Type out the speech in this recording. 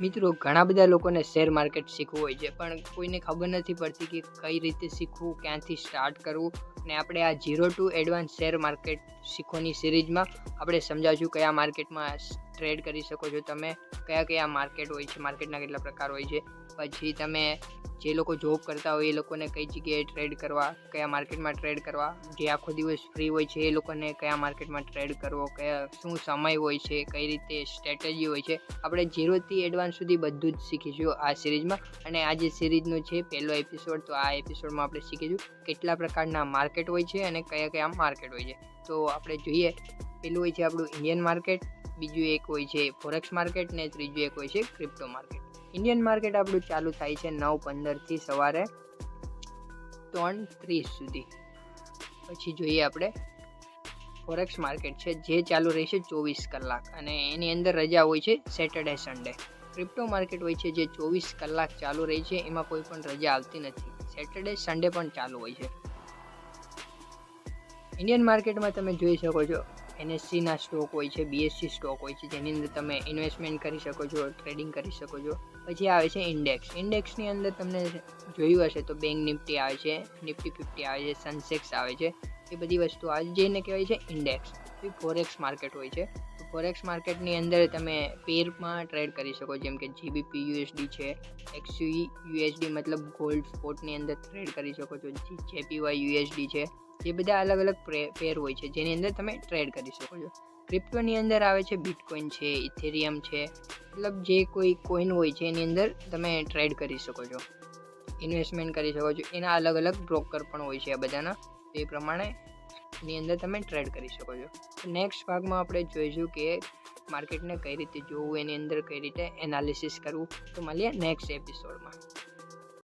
મિત્રો, ઘણા બધા લોકોને શેર માર્કેટ શીખવું હોય છે, પણ કોઈને ખબર નથી પડતી કે કઈ રીતે શીખવું, ક્યાંથી સ્ટાર્ટ કરવું ને આપણે આ zero to advance share market શીખવાની સિરીઝમાં આપણે સમજાવશું કયા માર્કેટમાં ટ્રેડ કરી શકો છો. તમે કયા કયા માર્કેટ હોય છે માર્કેટના કેટલા પ્રકાર હોય છે. પછી તમે જે લોકો જોબ કરતા હોય એ લોકોને કઈ જગ્યાએ ટ્રેડ કરવા, કયા માર્કેટમાં ટ્રેડ કરવા, જે આખો દિવસ ફ્રી હોય છે એ લોકોને કયા માર્કેટમાં ટ્રેડ કરવો, કયા, શું સમય હોય છે, કઈ રીતે સ્ટ્રેટેજી હોય છે. આપણે ઝીરોથી એડવાન્સ સુધી બધું જ શીખીશું આ સિરીઝમાં અને આ જે સિરીઝનો છે, પહેલો એપિસોડ તો આ એપિસોડમાં આપણે શીખીશું કેટલા પ્રકારના માર્કેટ હોય છે અને કયા કયા માર્કેટ હોય છે. તો આપણે જોઈએ, પેલું હોય છે આપણું ઇન્ડિયન માર્કેટ બીજું એક હોય છે ફોરેક્સ માર્કેટ ને ત્રીજું એક હોય છે ક્રિપ્ટો માર્કેટ ઇન્ડિયન માર્કેટ આપણું ચાલુ થાય છે નવ પંદરથી સવારે ત્રણ ત્રીસ સુધી. પછી જોઈએ આપણે ફોરેક્સ માર્કેટ છે જે ચાલુ રહેશે ચોવીસ કલાક અને એની અંદર રજા હોય છે સેટરડે સન્ડે ક્રિપ્ટો માર્કેટ હોય છે જે ચોવીસ કલાક ચાલુ રહે છે એમાં કોઈ પણ રજા આવતી નથી. સેટરડે સન્ડે પણ ચાલુ હોય છે. ઇન્ડિયન માર્કેટમાં તમે જોઈ શકો છો એનએસસીના સ્ટોક હોય છે બીએસસી સ્ટોક હોય છે, જેની અંદર તમે ઇન્વેસ્ટમેન્ટ કરી શકો છો ટ્રેડિંગ કરી શકો છો. પછી આવે છે ઇન્ડેક્સ ઇન્ડેક્સની અંદર તમને જોયું હશે તો બેંક નિફ્ટી આવે છે નિફ્ટી ફિફ્ટી આવે છે સનસેક્સ આવે છે, એ બધી વસ્તુ આવે છે જેને કહેવાય છે ઇન્ડેક્સ એ ફોરેક્સ માર્કેટ હોય છે. તો ફોરેક્સ માર્કેટની અંદર તમે પેરમાં ટ્રેડ કરી શકો, જેમ કે જીબીપી યુએસડી છે એક્સયુઈ યુએસડી મતલબ ગોલ્ડ સ્પોટની અંદર ટ્રેડ કરી શકો છો જેપીવાય યુએસડી છે. એ બધા અલગ અલગ પેર હોય છે, જેની અંદર તમે ટ્રેડ કરી શકો છો. ક્રિપ્ટોની અંદર આવે છે બિટકોઇન છે ઇથેરિયમ છે, મતલબ જે કોઈ કોઈન હોય છે, એની અંદર તમે ટ્રેડ કરી શકો છો. ઇન્વેસ્ટમેન્ટ કરી શકો છો, એના અલગ અલગ બ્રોકર પણ હોય છે આ બધાના, એ પ્રમાણે એની અંદર તમે ટ્રેડ કરી શકો છો. નેક્સ્ટ ભાગમાં આપણે જોઈશું કે માર્કેટને કઈ રીતે જોવું, એની અંદર કઈ રીતે એનાલિસિસ કરવું, તો મળીએ નેક્સ્ટ એપિસોડમાં